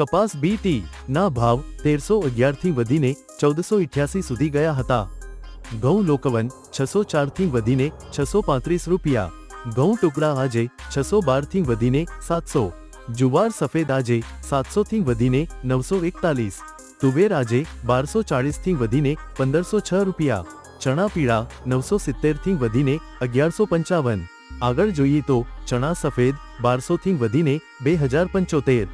કપાસ બીટી ના ભાવ તેરસો અગિયારથી વધીને ચૌદસો ઇઠ્યાસી સુધી ગયા હતા. ઘઉં લોકવન છસો ચારથી વધીને છસો પાંત્રીસ રૂપિયા. ઘઉં ટુકડા આજે છસો બારથી વધીને સાતસો. જુવાર સફેદ આજે સાતસોથી વધીને નવસો એકતાલીસ. તુવેર આજે બારસો ચાળીસથી વધીને પંદરસો છ રૂપિયા. ચણા પીળા નવસો સિત્તેરથી વધીને અગિયારસો પંચાવન. આગળ જોઈએ તો ચણા સફેદ બારસોથી વધીને બે હજાર પંચોતેર.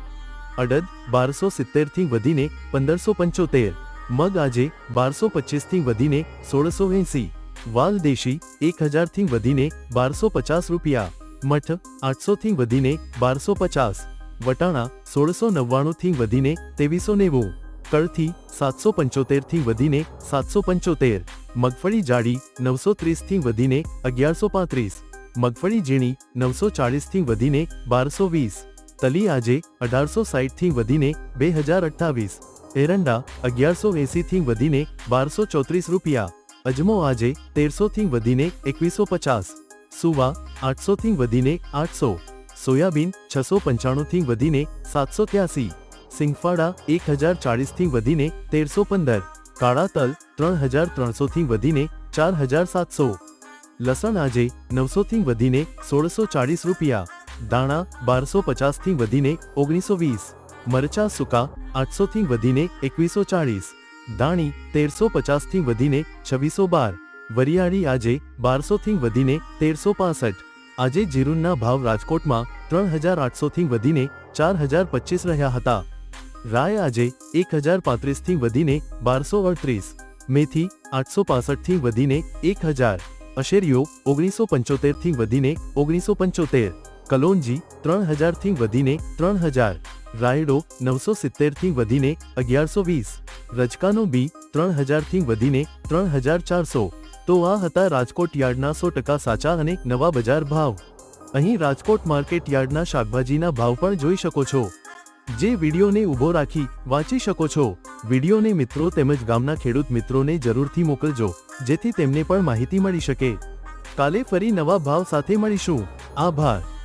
અડદ બારસો સિત્તેરથી વધીને પંદરસો પંચોતેર, મગ આજે બારસો પચીસથી વધીને સોળસો એંસી, વાલ દેશી એક હજારથી વધીને બારસો પચાસ રૂપિયા, મઠ આઠસોથી વધીને બારસો પચાસ, વટાણા સોળસો નવ્વાણુંથી વધીને ત્રેવીસો નેવું, કળથી સાતસો પંચોતેરથી વધીને સાતસો પંચોતેર, મગફળી જાડી નવસો ત્રીસથી વધીને અગિયારસો પાંત્રીસ, મગફળી ઝીણી નવસો ચાળીસથી વધીને બારસો વીસ તલી આજે અઢારસો સાઠથી વધીને બે હજાર અઠ્ઠાવીસ. એરંડા અગિયારસો એંસીથી વધીને બારસો ચોત્રીસ રૂપિયા. અજમો આજે તેરસોથી વધીને એકવીસો પચાસ. સુવા આઠસોથી વધીને આઠસો. સોયાબીન છસો પંચાણુંથી વધીને સાતસો ત્યાસી. સિંગફાડા એક હજાર ચાળીસથી વધીને તેરસો પંદર. કાળા તલ ત્રણ હજાર ત્રણસોથી વધીને ચાર હજાર સાતસો. લસણ આજે નવસોથી વધીને સોળસો ચાળીસ રૂપિયા. દાણા બારસો પચાસથી વધીને ઓગણીસો વીસ, મરચા સૂકા આઠસોથી વધીને એકવીસો ચાળીસ, દાણી તેરસો પચાસથી વધીને છવ્વીસો બાર, વરિયાળી આજે બારસોથી વધીને તેરસો પાસઠ, આજે જીરુનના ભાવ રાજકોટમાં ત્રણ હજાર આઠસોથી વધીને ચાર હજાર પચીસ રહ્યા હતા. રાય આજે એક હજાર પાંત્રીસથી વધીને બારસો અડત્રીસ, મેથી આઠસો પાસઠથી વધીને એક હજાર, અશેરીઓ ઓગણીસો પંચોતેરથી વધીને ઓગણીસો પંચોતેર કલોંજી ત્રણ હજારથી વધીને ત્રણ હજાર રાયડો નવસો સિત્તેરથી વધીને અગિયારસો વીસ, રજકાનો બી ત્રણ હજારથી વધીને ત્રણ હજાર ચારસો. તો આ હતા રાજકોટ યાર્ડના સો ટકા સાચા અને નવા બજાર ભાવ. અહીં રાજકોટ માર્કેટ યાર્ડના શાકભાજીના ભાવ પણ જોઈ શકો છો. જે વિડીયોને ઊભો રાખી વાંચી શકો છો. વિડીયોને મિત્રો તેમજ ગામના ખેડૂત મિત્રોને જરૂરથી મોકલજો, જેથી તેમને પણ માહિતી મળી શકે. કાલે ફરી નવા ભાવ સાથે મળીશું. આભાર.